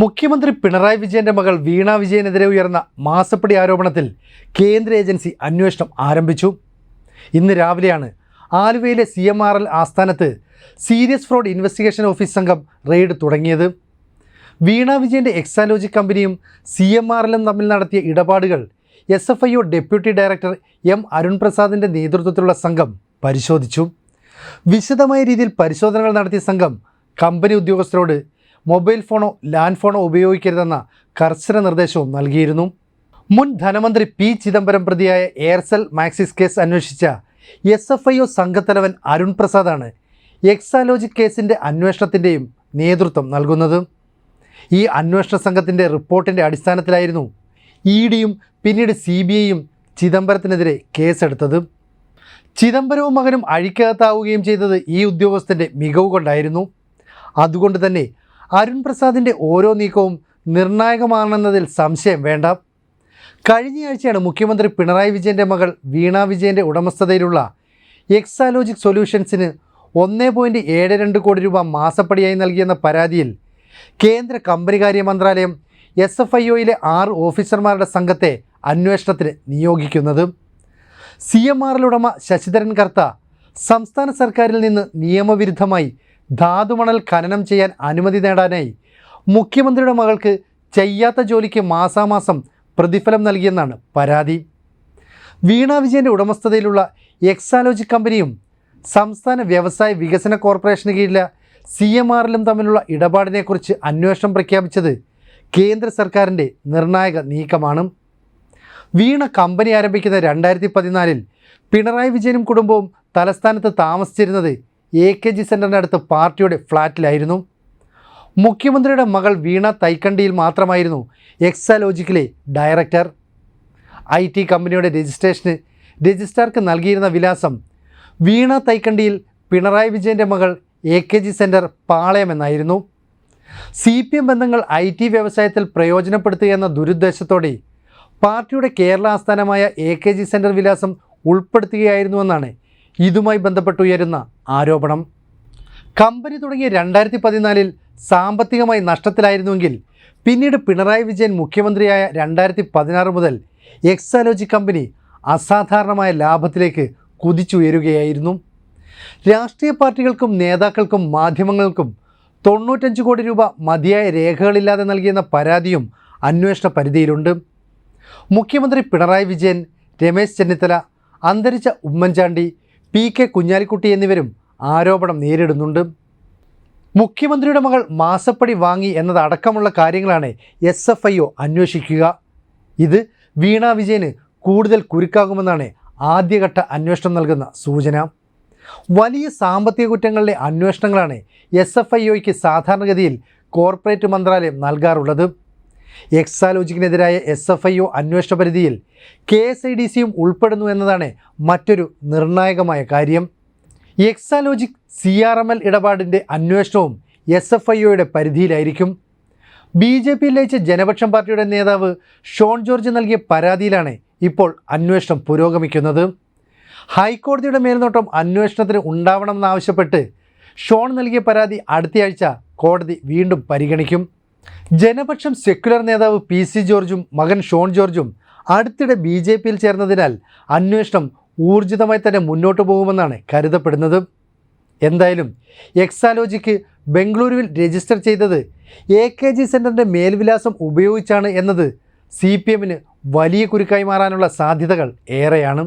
മുഖ്യമന്ത്രി പിണറായി വിജയന്റെ മകൾ വീണ വിജയനെതിരെ ഉയർന്ന മാസപ്പടി ആരോപണത്തിൽ കേന്ദ്ര ഏജൻസി അന്വേഷണം ആരംഭിച്ചു. ഇന്ന് രാവിലെയാണ് ആലുവയിലെ സി എം ആർ എൽ ആസ്ഥാനത്ത് സീരിയസ് ഫ്രോഡ് ഇൻവെസ്റ്റിഗേഷൻ ഓഫീസ് സംഘം റെയ്ഡ് തുടങ്ങിയത്. വീണ വിജയന്റെ എക്സാലോജി കമ്പനിയും സി എം ആർ എല്ലും തമ്മിൽ നടത്തിയ ഇടപാടുകൾ S F I O deputy director M Arun പ്രസാദിന്റെ നേതൃത്വത്തിലുള്ള സംഘം പരിശോധിച്ചു. വിശദമായ രീതിയിൽ പരിശോധനകൾ നടത്തിയ സംഘം കമ്പനി ഉദ്യോഗസ്ഥരോട് മൊബൈൽ ഫോണോ ലാൻഡ് ഫോണോ ഉപയോഗിക്കരുതെന്ന കർശന നിർദ്ദേശവും നൽകിയിരുന്നു. മുൻ ധനമന്ത്രി പി ചിദംബരം പ്രതിയായ എയർസെൽ മാക്സിസ് കേസ് അന്വേഷിച്ച എസ് എഫ് ഐ ഒ സംഘത്തലവൻ അരുൺ പ്രസാദാണ് എക്സാലോജി കേസിന്റെ അന്വേഷണത്തിന്റെയും നേതൃത്വം നൽകുന്നത്. ഈ അന്വേഷണ സംഘത്തിന്റെ റിപ്പോർട്ടിന്റെ അടിസ്ഥാനത്തിലായിരുന്നു ഇ ഡിയും പിന്നീട് സി ബി ഐയും ചിദംബരത്തിനെതിരെ കേസെടുത്തത്. ചിദംബരവും മകനും അഴിക്കകത്താവുകയും ചെയ്തത് ഈ ഉദ്യോഗസ്ഥന്റെ മികവ് കൊണ്ടായിരുന്നു. അതുകൊണ്ട് തന്നെ അരുൺ പ്രസാദിന്റെ ഓരോ നീക്കവും നിർണായകമാണെന്നതിൽ സംശയം വേണ്ട. കഴിഞ്ഞയാഴ്ചയാണ് മുഖ്യമന്ത്രി പിണറായി വിജയന്റെ മകൾ വീണ വിജയന്റെ ഉടമസ്ഥതയിലുള്ള എക്സാലോജിക് സൊല്യൂഷൻസിന് ഒന്നേ പോയിന്റ് ഏഴ് രണ്ട് കോടി രൂപ മാസപ്പടിയായി നൽകിയെന്ന പരാതിയിൽ കേന്ദ്ര കമ്പനികാര്യ മന്ത്രാലയം എസ് എഫ് ഐ ഒയിലെ ആറ് ഓഫീസർമാരുടെ സംഘത്തെ അന്വേഷണത്തിന് നിയോഗിക്കുന്നത്. സി എം ആറിൽ ഉടമ ശശിധരൻ കർത്ത സംസ്ഥാന സർക്കാരിൽ നിന്ന് നിയമവിരുദ്ധമായി ധാതുമണൽ ഖനനം ചെയ്യാൻ അനുമതി നേടാനായി മുഖ്യമന്ത്രിയുടെ മകൾക്ക് ചെയ്യാത്ത ജോലിക്ക് മാസാമാസം പ്രതിഫലം നൽകിയെന്നാണ് പരാതി. വീണ വിജയന്റെ ഉടമസ്ഥതയിലുള്ള എക്സാലോജി കമ്പനിയും സംസ്ഥാന വ്യവസായ വികസന കോർപ്പറേഷന് കീഴിലെ സി എം ആറിലും തമ്മിലുള്ള ഇടപാടിനെക്കുറിച്ച് അന്വേഷണം പ്രഖ്യാപിച്ചത് കേന്ദ്ര സർക്കാരിന്റെ നിർണായക നീക്കമാണ്. വീണ കമ്പനി ആരംഭിക്കുന്ന രണ്ടായിരത്തി പതിനാലിൽ പിണറായി വിജയനും കുടുംബവും തലസ്ഥാനത്ത് താമസിച്ചിരുന്നത് എ കെ ജി സെന്ററിന്റെ അടുത്ത് പാർട്ടിയുടെ ഫ്ലാറ്റിലായിരുന്നു. മുഖ്യമന്ത്രിയുടെ മകൾ വീണ തൈക്കണ്ടിയിൽ മാത്രമായിരുന്നു എക്സാലോജിക്കിലെ ഡയറക്ടർ ഐ ടി കമ്പനിയുടെ രജിസ്ട്രേഷന് രജിസ്ട്രാർക്ക് നൽകിയിരുന്ന വിലാസം വീണ തൈക്കണ്ടിയിൽ പിണറായി വിജയന്റെ മകൾ A K G centre Palayam എന്നായിരുന്നു. സി പി എം ബന്ധങ്ങൾ ഐ ടി വ്യവസായത്തിൽ പ്രയോജനപ്പെടുത്തുക എന്ന ദുരുദ്ദേശത്തോടെ പാർട്ടിയുടെ കേരള ആസ്ഥാനമായ എ കെ ജി സെന്റർ വിലാസം ഉൾപ്പെടുത്തുകയായിരുന്നുവെന്നാണ് ഇതുമായി ബന്ധപ്പെട്ടുയരുന്ന ആരോപണം. കമ്പനി തുടങ്ങിയ രണ്ടായിരത്തി പതിനാലിൽ സാമ്പത്തികമായി നഷ്ടത്തിലായിരുന്നുവെങ്കിൽ പിന്നീട് പിണറായി വിജയൻ മുഖ്യമന്ത്രിയായ രണ്ടായിരത്തി പതിനാറ് മുതൽ എക്സാലോജി കമ്പനി അസാധാരണമായ ലാഭത്തിലേക്ക് കുതിച്ചുയരുകയായിരുന്നു. രാഷ്ട്രീയ പാർട്ടികൾക്കും നേതാക്കൾക്കും മാധ്യമങ്ങൾക്കും തൊണ്ണൂറ്റഞ്ച് കോടി രൂപ മതിയായ രേഖകളില്ലാതെ നൽകിയെന്ന പരാതിയും അന്വേഷണ പരിധിയിലുണ്ട്. മുഖ്യമന്ത്രി പിണറായി വിജയൻ രമേശ് ചെന്നിത്തല അന്തരിച്ച ഉമ്മൻചാണ്ടി പി കെ കുഞ്ഞാലിക്കുട്ടി എന്നിവരും ആരോപണം നേരിടുന്നുണ്ട്. മുഖ്യമന്ത്രിയുടെ മകൾ മാസപ്പടി വാങ്ങി എന്നതടക്കമുള്ള കാര്യങ്ങളാണ് എസ് എഫ് ഐ ഒ അന്വേഷിക്കുക. ഇത് വീണ വിജയന് കൂടുതൽ കുരുക്കാകുമെന്നാണ് ആദ്യഘട്ട അന്വേഷണം നൽകുന്ന സൂചന. വലിയ സാമ്പത്തിക കുറ്റങ്ങളുടെ അന്വേഷണങ്ങളാണ് എസ് എഫ് ഐ ഒയ്ക്ക് സാധാരണഗതിയിൽ കോർപ്പറേറ്റ് മന്ത്രാലയം നൽകാറുള്ളത്. എക്സാലോജിക്കിനെതിരായ എസ് എഫ് ഐ ഒ അന്വേഷണ പരിധിയിൽ കെ എസ് ഐ ഡി സിയും ഉൾപ്പെടുന്നു എന്നതാണ് മറ്റൊരു നിർണായകമായ കാര്യം. Exalogic C R M L ഇടപാടിന്റെ അന്വേഷണവും എസ് എഫ് ഐ ഒയുടെ പരിധിയിലായിരിക്കും. ബി ജെ പിയിൽ ലയിച്ച ജനപക്ഷം പാർട്ടിയുടെ നേതാവ് ഷോൺ ജോർജ് നൽകിയ പരാതിയിലാണ് ഇപ്പോൾ അന്വേഷണം പുരോഗമിക്കുന്നത്. ഹൈക്കോടതിയുടെ മേൽനോട്ടം അന്വേഷണത്തിന് ഉണ്ടാവണമെന്നാവശ്യപ്പെട്ട് ഷോൺ നൽകിയ പരാതി അടുത്തയാഴ്ച കോടതി വീണ്ടും പരിഗണിക്കും. ജനപക്ഷം സെക്യുലർ നേതാവ് പി സി ജോർജും മകൻ ഷോൺ ജോർജും അടുത്തിടെ ബി ജെ പിയിൽ ചേർന്നതിനാൽ അന്വേഷണം ഊർജിതമായി തന്നെ മുന്നോട്ട് പോകുമെന്നാണ് കരുതപ്പെടുന്നത്. എന്തായാലും എക്സാലോജിക്ക് ബംഗളൂരുവിൽ രജിസ്റ്റർ ചെയ്തത് എ കെ ജി സെന്ററിന്റെ മേൽവിലാസം ഉപയോഗിച്ചാണ് എന്നത് സി പി എമ്മിന് വലിയ കുരുക്കായി മാറാനുള്ള സാധ്യതകൾ ഏറെയാണ്.